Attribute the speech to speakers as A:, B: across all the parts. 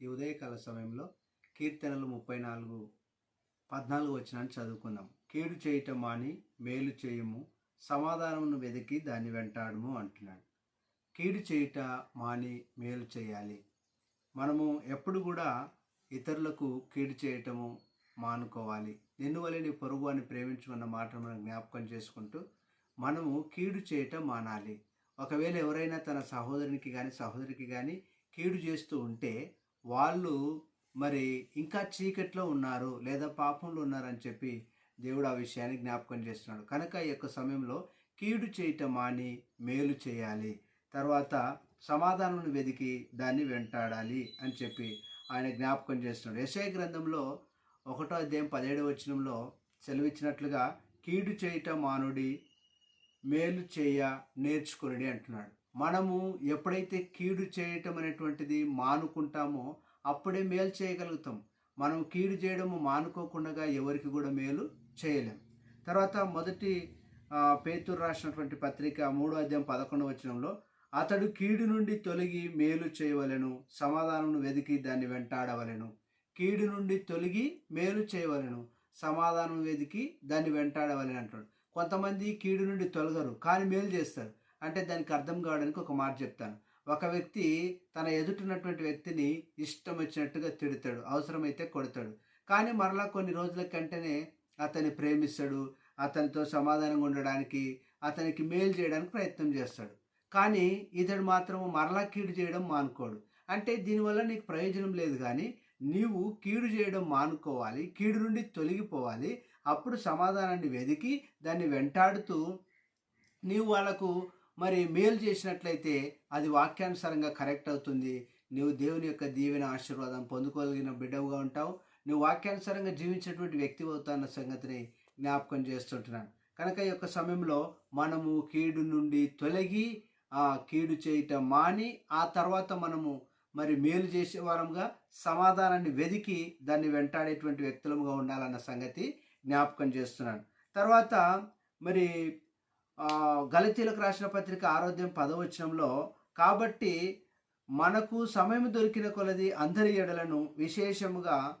A: ఈ ఉదయకాల సమయంలో కీర్తనలు ముప్పై నాలుగు పద్నాలుగు వచ్చినాన్ని చదువుకుందాం కీడు చేయటం మాని మేలు చేయము సమాధానమును వెతికి దాన్ని వెంటాడము అంటున్నాడు. కీడు చేయుట మాని మేలు చేయాలి. మనము ఎప్పుడు కూడా ఇతరులకు కీడు చేయటము మానుకోవాలి. నిన్ను వలె నీ పొరుగు అని ప్రేమించుకున్న మాటను మనం జ్ఞాపకం చేసుకుంటూ మనము కీడు చేయటం మానాలి. ఒకవేళ ఎవరైనా తన సహోదరునికి కానీ సహోదరికి కానీ కీడు చేస్తూ ఉంటే వాళ్ళు మరి ఇంకా చీకట్లో ఉన్నారు లేదా పాపంలో ఉన్నారని చెప్పి దేవుడు ఆ విషయాన్ని జ్ఞాపకం చేస్తున్నాడు. కనుక ఈ యొక్క సమయంలో కీడు చేయటం మాని మేలు చేయాలి. తర్వాత సమాధానం వెతికి దాన్ని వెంటాడాలి అని చెప్పి ఆయన జ్ఞాపకం చేస్తున్నాడు. యశయ గ్రంథంలో ఒకటో అధ్యాయం పదిహేడు వచనంలో సెలవిచ్చినట్లుగా కీడు చేయటం మానుడి మేలు చేయ నేర్చుకుని అంటున్నాడు. మనము ఎప్పుడైతే కీడు చేయటం అనేటువంటిది మానుకుంటామో అప్పుడే మేలు చేయగలుగుతాం. మనం కీడు చేయడము మానుకోకుండా ఎవరికి కూడా మేలు చేయలేం. తర్వాత మొదటి పేతురు రాసినటువంటి పత్రిక మూడో అధ్యాయం పదకొండవ వచనంలో అతడు కీడు నుండి తొలగి మేలు చేయవలెను సమాధానం వెతికి దాన్ని వెంటాడవలెను. కీడు నుండి తొలగి మేలు చేయవలెను సమాధానం వెతికి దాన్ని వెంటాడవలని అంటాడు. కొంతమంది కీడు నుండి తొలగరు కానీ మేలు చేస్తారు. అంటే దానికి అర్థం కావడానికి ఒక మాట చెప్తాను. ఒక వ్యక్తి తన ఎదుటిన్నటువంటి వ్యక్తిని ఇష్టం వచ్చినట్టుగా తిడతాడు అవసరమైతే కొడతాడు. కానీ మరలా కొన్ని రోజుల కంటేనే అతన్ని ప్రేమిస్తాడు అతనితో సమాధానంగా ఉండడానికి అతనికి మేలు చేయడానికి ప్రయత్నం చేస్తాడు. కానీ ఇతడు మాత్రం మరలా కీడు చేయడం మానుకోడు. అంటే దీనివల్ల నీకు ప్రయోజనం లేదు కానీ నీవు కీడు చేయడం మానుకోవాలి కీడు నుండి తొలగిపోవాలి. అప్పుడు సమాధానాన్ని వెదికి దాన్ని వెంటాడుతూ నీవు వాళ్ళకు మరి మేలు చేసినట్లయితే అది వాక్యానుసారంగా కరెక్ట్ అవుతుంది. నువ్వు దేవుని యొక్క దీవెన ఆశీర్వాదం పొందుకోగలిగిన బిడ్డవుగా ఉంటావు. నువ్వు వాక్యానుసారంగా జీవించేటువంటి వ్యక్తి అవుతాన్న సంగతిని జ్ఞాపకం చేస్తుంటున్నాను. కనుక ఈ యొక్క సమయంలో మనము కీడు నుండి తొలగి ఆ కీడు చేయటం మాని ఆ తర్వాత మనము మరి మేలు చేసే వారంగా సమాధానాన్ని వెదికి దాన్ని వెంటాడేటువంటి వ్యక్తులముగా ఉండాలన్న సంగతి జ్ఞాపకం చేస్తున్నాను. తర్వాత మరి గలతీలకు రాసిన పత్రిక ఆరోగ్యం పదవచనంలో కాబట్టి మనకు సమయం దొరికిన కొలది అందరి ఎడలను విశేషముగా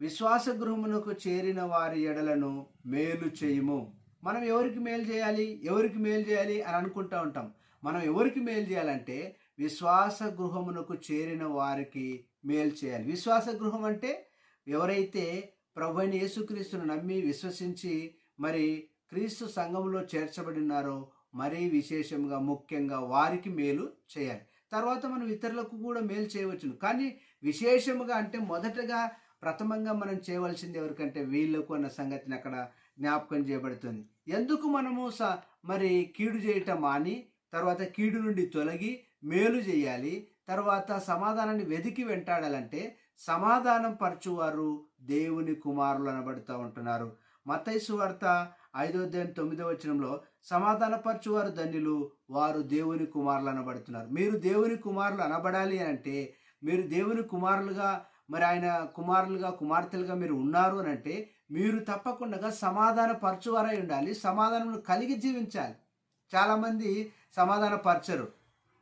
A: విశ్వాస గృహమునకు చేరిన వారి ఎడలను మేలు చేయము. మనం ఎవరికి మేలు చేయాలి? ఎవరికి మేలు చేయాలి అని అనుకుంటూ ఉంటాం. మనం ఎవరికి మేలు చేయాలంటే విశ్వాస గృహమునకు చేరిన వారికి మేలు చేయాలి. విశ్వాస గృహం అంటే ఎవరైతే ప్రభుని యేసుక్రీస్తును నమ్మి విశ్వసించి మరి క్రీస్తు సంఘంలో చేర్చబడినారో మరీ విశేషంగా ముఖ్యంగా వారికి మేలు చేయాలి. తర్వాత మనం ఇతరులకు కూడా మేలు చేయవచ్చును. కానీ విశేషముగా అంటే మొదటగా ప్రథమంగా మనం చేయవలసింది ఎవరికంటే వీళ్ళకు అన్న సంగతిని అక్కడ జ్ఞాపకం చేయబడుతుంది. ఎందుకు మనము స మరి కీడు చేయటం మాని తర్వాత కీడు నుండి తొలగి మేలు చేయాలి తర్వాత సమాధానాన్ని వెతికి వెంటాడాలంటే సమాధానం పరచువారు దేవుని కుమారులు అనబడుతూ ఉంటున్నారు. మతైసు వార్త ఐదో అధ్యాయం తొమ్మిదో వచనంలో సమాధానపరచువారు ధన్యులు వారు దేవుని కుమారులు అనబడుతున్నారు. మీరు దేవుని కుమారులు అనబడాలి అంటే మీరు దేవుని కుమారులుగా మరి ఆయన కుమారులుగా కుమార్తెలుగా మీరు ఉన్నారు అని అంటే మీరు తప్పకుండా సమాధాన పరచువారై ఉండాలి సమాధానం కలిగి జీవించాలి. చాలామంది సమాధాన పరచరు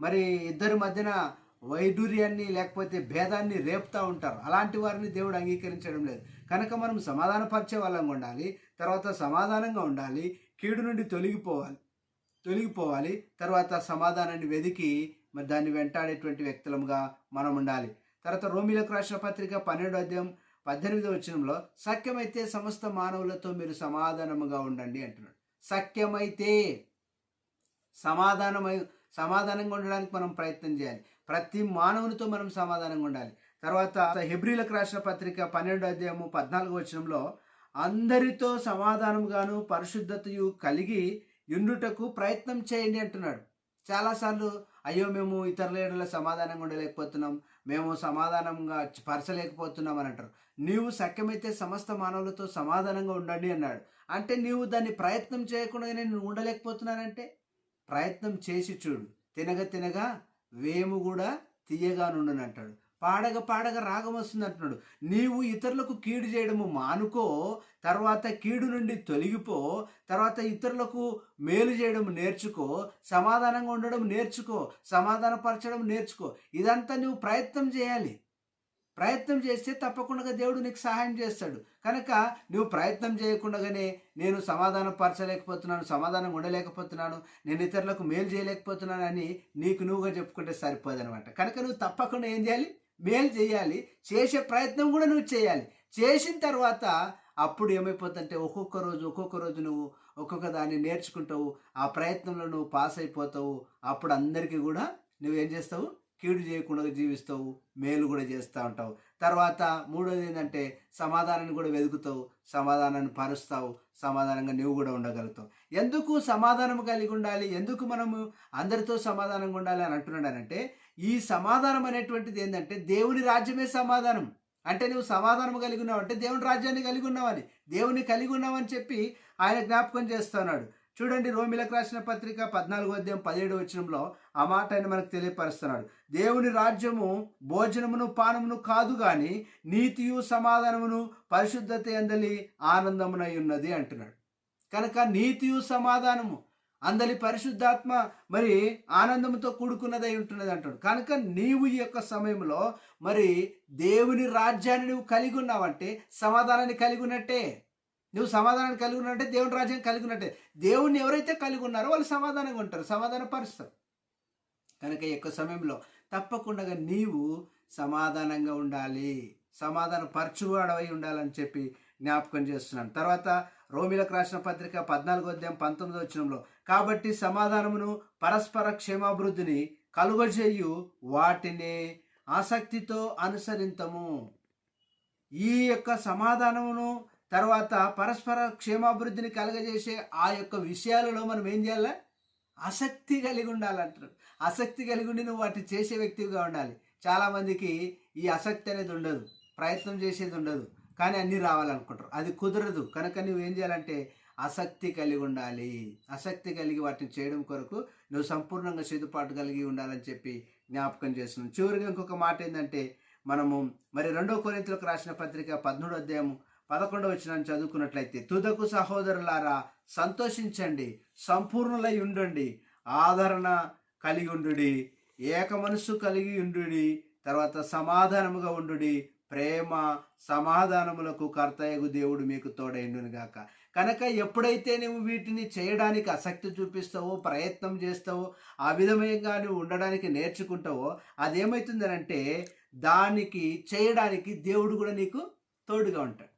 A: మరి ఇద్దరి మధ్యన వైడూర్యాన్ని లేకపోతే భేదాన్ని రేపుతూ ఉంటారు. అలాంటి వారిని దేవుడు అంగీకరించడం లేదు. కనుక మనం సమాధానపరిచే వాళ్ళంగా ఉండాలి తర్వాత సమాధానంగా ఉండాలి కీడు నుండి తొలగిపోవాలి తొలగిపోవాలి తర్వాత సమాధానాన్ని వెదికి మరి దాన్ని వెంటాడేటువంటి వ్యక్తులముగా మనం ఉండాలి. తర్వాత రోమిలకు రాసిన పత్రిక పన్నెండు అధ్యాయం పద్దెనిమిదో వచనంలో సఖ్యమైతే సమస్త మానవులతో మీరు సమాధానముగా ఉండండి అంటున్నాడు. సఖ్యమైతే సమాధానమై సమాధానంగా ఉండడానికి మనం ప్రయత్నం చేయాలి. ప్రతి మానవునితో మనం సమాధానంగా ఉండాలి. తర్వాత హెబ్రిలకు రాసిన పత్రిక పన్నెండు అధ్యాయము పద్నాలుగు వచనంలో అందరితో సమాధానంగాను పరిశుద్ధతయు కలిగి యుండుటకు ప్రయత్నం చేయండి అంటున్నాడు. చాలాసార్లు అయ్యో మేము ఇతరుల ఏడల సమాధానంగా ఉండలేకపోతున్నాం మేము సమాధానంగా పరచలేకపోతున్నాం అని అంటారు. నీవు సఖ్యమైతే సమస్త మానవులతో సమాధానంగా ఉండండి అన్నాడు. అంటే నీవు దాన్ని ప్రయత్నం చేయకుండా నేను ఉండలేకపోతున్నానంటే? ప్రయత్నం చేసి చూడు. తినగ తినగా వేము కూడా తీయగానుండని అంటాడు. పాడగ పాడగ రాగం వస్తుంది అంటున్నాడు. నీవు ఇతరులకు కీడు చేయడము మానుకో తర్వాత కీడు నుండి తొలగిపో తర్వాత ఇతరులకు మేలు చేయడం నేర్చుకో సమాధానంగా ఉండడం నేర్చుకో సమాధానపరచడం నేర్చుకో. ఇదంతా నువ్వు ప్రయత్నం చేయాలి. ప్రయత్నం చేస్తే తప్పకుండా దేవుడు నీకు సహాయం చేస్తాడు. కనుక నువ్వు ప్రయత్నం చేయకుండానే నేను సమాధానం పరచలేకపోతున్నాను సమాధానం ఉండలేకపోతున్నాను నేను ఇతరులకు మేలు చేయలేకపోతున్నాను అని నీకు నువ్వుగా చెప్పుకుంటే సరిపోదనమాట. కనుక నువ్వు తప్పకుండా ఏం చేయాలి? మేలు చేయాలి. చేసే ప్రయత్నం కూడా నువ్వు చేయాలి. చేసిన తర్వాత అప్పుడు ఏమైపోతుందంటే ఒక్కొక్క రోజు ఒక్కొక్క రోజు నువ్వు ఒక్కొక్క దాన్ని నేర్చుకుంటావు. ఆ ప్రయత్నంలో నువ్వు పాస్ అయిపోతావు. అప్పుడు అందరికీ కూడా నువ్వేం చేస్తావు? కీడు చేయకుండా జీవిస్తావు మేలు కూడా చేస్తూ ఉంటావు. తర్వాత మూడోది ఏంటంటే సమాధానాన్ని కూడా వెతుకుతావు సమాధానాన్ని పరుస్తావు సమాధానంగా నువ్వు కూడా ఉండగలుగుతావు. ఎందుకు సమాధానం కలిగి ఉండాలి? ఎందుకు మనము అందరితో సమాధానంగా ఉండాలి అని అంటున్నాడనంటే ఈ సమాధానం అనేటువంటిది ఏంటంటే దేవుని రాజ్యమే సమాధానం. అంటే నువ్వు సమాధానం కలిగి ఉన్నావు అంటే దేవుని రాజ్యాన్ని కలిగి ఉన్నావని దేవుని కలిగి ఉన్నావని చెప్పి ఆయన జ్ఞాపకం చేస్తున్నాడు. చూడండి రోమిలకు రాసిన పత్రిక పద్నాలుగో అధ్యాయం పదిహేడు వచనంలో ఆ మాట ఆయన మనకు తెలియపరుస్తున్నాడు. దేవుని రాజ్యము భోజనమును పానమును కాదు గాని నీతియు సమాధానమును పరిశుద్ధత ఎందలి ఆనందమునై ఉన్నది అంటున్నాడు. కనుక నీతియు సమాధానము అందలి పరిశుద్ధాత్మ మరి ఆనందంతో కూడుకున్నదై ఉంటున్నది అంటాడు కనుక నీవు ఈ యొక్క సమయంలో మరి దేవుని రాజ్యాన్ని నువ్వు కలిగి ఉన్నావంటే సమాధానాన్ని కలిగి ఉన్నట్టే. నువ్వు సమాధానం కలిగి ఉన్నట్టే దేవుని రాజ్యం కలిగి ఉన్నట్టే దేవుణ్ణి ఎవరైతే కలిగి ఉన్నారో వాళ్ళు సమాధానంగా ఉంటారు సమాధాన పరుస్తారు కనుక ఈ యొక్క సమయంలో తప్పకుండా నీవు సమాధానంగా ఉండాలి సమాధాన పరచువాడవై ఉండాలని చెప్పి జ్ఞాపకం చేస్తున్నాను. తర్వాత రోమిలకు రాసిన పత్రిక పద్నాలుగో అధ్యాయం పంతొమ్మిదో వచ్చినంలో కాబట్టి సమాధానమును పరస్పర క్షేమాభివృద్ధిని కలుగజేయు వాటిని ఆసక్తితో అనుసరింతము. ఈ యొక్క సమాధానమును తర్వాత పరస్పర క్షేమాభివృద్ధిని కలగజేసే ఆ యొక్క విషయాలలో మనం ఏం చేయాలి? ఆసక్తి కలిగి ఉండాలంటారు ఆసక్తి కలిగి ఉండి నువ్వు వాటిని చేసే వ్యక్తిగా ఉండాలి. చాలామందికి ఈ ఆసక్తి అనేది ఉండదు. ప్రయత్నం చేసేది ఉండదు. కానీ అన్నీ రావాలనుకుంటారు. అది కుదరదు. కనుక నువ్వు ఏం చేయాలంటే ఆసక్తి కలిగి ఉండాలి. ఆసక్తి కలిగి వాటిని చేయడం కొరకు నువ్వు సంపూర్ణంగా సిద్ధపాటు కలిగి ఉండాలని చెప్పి జ్ఞాపకం చేస్తున్నాను. చివరిగా ఇంకొక మాట ఏంటంటే మనము మరి రెండో కొరింతలకు రాసిన పత్రిక పదమూడు అధ్యాయము పదకొండవ వచ్చిన చదువుకున్నట్లయితే తుదకు సహోదరులారా సంతోషించండి సంపూర్ణులై ఉండండి ఆదరణ కలిగి ఉండుడి ఏక మనస్సు కలిగి ఉండుడి తర్వాత సమాధానముగా ఉండుడి ప్రేమ సమాధానములకు కర్తయగు దేవుడు మీకు తోడైండును గాక కనుక ఎప్పుడైతే నువ్వు వీటిని చేయడానికి ఆసక్తి చూపిస్తావో ప్రయత్నం చేస్తావో ఆ విధంగా నువ్వు ఉండడానికి నేర్చుకుంటావో అదేమవుతుందనంటే దానికి చేయడానికి దేవుడు కూడా నీకు తోడుగా ఉంటాడు.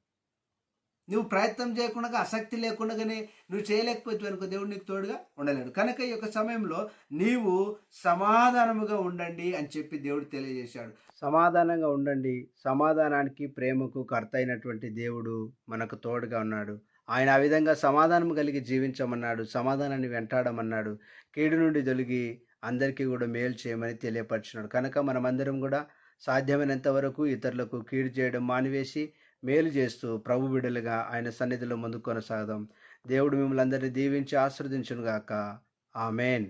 A: నువ్వు ప్రయత్నం చేయకుండా ఆసక్తి లేకుండానే నువ్వు చేయలేకపోతే అనుకో దేవుడు నీకు తోడుగా ఉండలేడు. కనుక ఈ యొక్క సమయంలో నీవు సమాధానముగా ఉండండి అని చెప్పి దేవుడు తెలియజేశాడు. సమాధానంగా ఉండండి. సమాధానానికి ప్రేమకు కర్త అయినటువంటి దేవుడు మనకు తోడుగా ఉన్నాడు. ఆయన ఆ విధంగా సమాధానం కలిగి జీవించమన్నాడు సమాధానాన్ని వెంటాడమన్నాడు. కీడు నుండి తొలగి అందరికీ కూడా మేలు చేయమని తెలియపరిచినాడు. కనుక మనమందరం కూడా సాధ్యమైనంత వరకు ఇతరులకు కీడు చేయడం మానివేసి మేలు చేస్తూ ప్రభు బిడ్డలుగా ఆయన సన్నిధిలో ముందు కొనసాగదాం. దేవుడు మిమ్మల్ని అందరినీ దీవించి ఆశ్రదించునుగాక ఆమెన్.